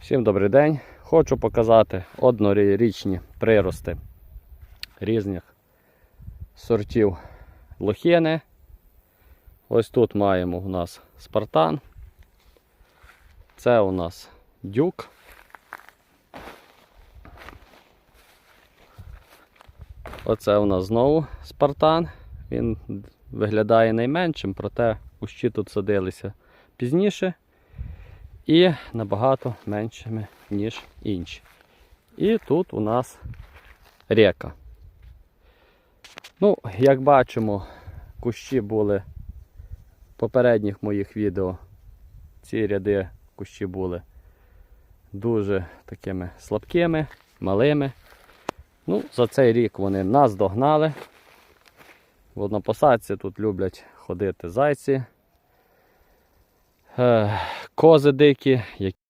Всім добрий день. Хочу показати однорічні прирости різних сортів лохини. Ось тут маємо у нас спартан. Це у нас дюк. Оце у нас знову спартан. Він виглядає найменшим, проте кущі тут садилися пізніше і набагато меншими, ніж інші. І тут у нас река. Ну, як бачимо, кущі були в попередніх моїх відео. Ці ряди кущі були дуже такими слабкими, малими. Ну, за цей рік вони нас догнали. В однопосадці тут люблять ходити зайці, е, кози дикі,